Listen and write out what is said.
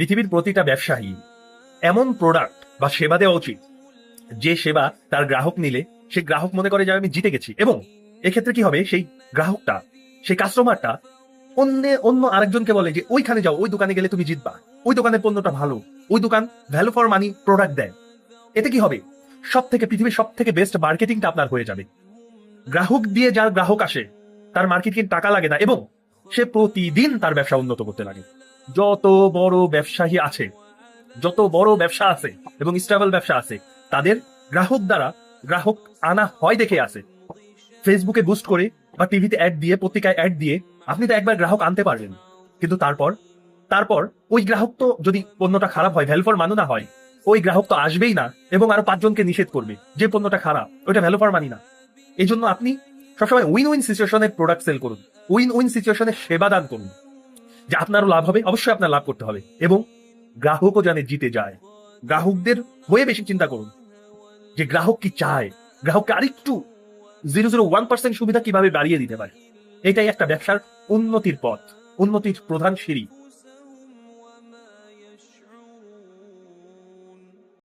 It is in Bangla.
পৃথিবীর প্রতিটা ব্যবসায়ী এমন প্রোডাক্ট বা সেবা দেওয়া উচিত, যে সেবা তার গ্রাহক নিলে সে গ্রাহক মনে করে যে আমি জিতে গেছি। এবং এক্ষেত্রে কি হবে? সেই গ্রাহকটা, সেই কাস্টমারটা অন্য অন্য আরেকজনকে বলে যে, ওইখানে যাও, ওই দোকানে গেলে তুমি জিতবা। ওই দোকানের পণ্যটা ভালো। ওই দোকান ভ্যালু ফর মানি প্রোডাক্ট দেয়। এতে কি হবে? সব থেকে পৃথিবীর সব থেকে বেস্ট মার্কেটিংটা আপনার হয়ে যাবে। গ্রাহক দিয়ে যার গ্রাহক আসে, তার মার্কেটিং টাকা লাগে না এবং সে প্রতিদিন তার ব্যবসা উন্নত করতে লাগে। যত বড় ব্যবসায়ী আছে, যত বড় ব্যবসা আছে এবং স্টেবল ব্যবসা আছে, তাদের গ্রাহক দ্বারা গ্রাহক আনা হয় দেখে আসে ফেসবুকে বুস্ট করে বা টিভিতে অ্যাড দিয়ে, পত্রিকায় অ্যাড দিয়ে, আপনি তো একবার গ্রাহক আনতে পারবেন। কিন্তু তারপর তারপর ওই গ্রাহক তো যদি পণ্যটা খারাপ হয় ভ্যালু ফর মানো না হয়, ওই গ্রাহক তো আসবেই না এবং আরও পাঁচজনকে নিষেধ করবে যে পণ্যটা খারাপ, ওইটা ভ্যালু মানি না। এই জন্য আপনি সবসময় উইন উইন সিচুয়েশনের প্রোডাক্ট সেল করুন। উইন উইন সিচুয়েশনের সেবা দান করুন। যে আপনারও লাভ হবে, অবশ্যই আপনার লাভ করতে হবে। এবং গ্রাহকও জানে জিতে যায়। গ্রাহকদের হয়ে বেশি চিন্তা করুন। যে গ্রাহক কি চায়? গ্রাহককে আরেকটু জিরো জিরো ওয়ান পার্সেন্ট সুবিধা কীভাবে বাড়িয়ে দিতে পারে? এটাই একটা ব্যবসার উন্নতির পথ, উন্নতির প্রধান সিঁড়ি।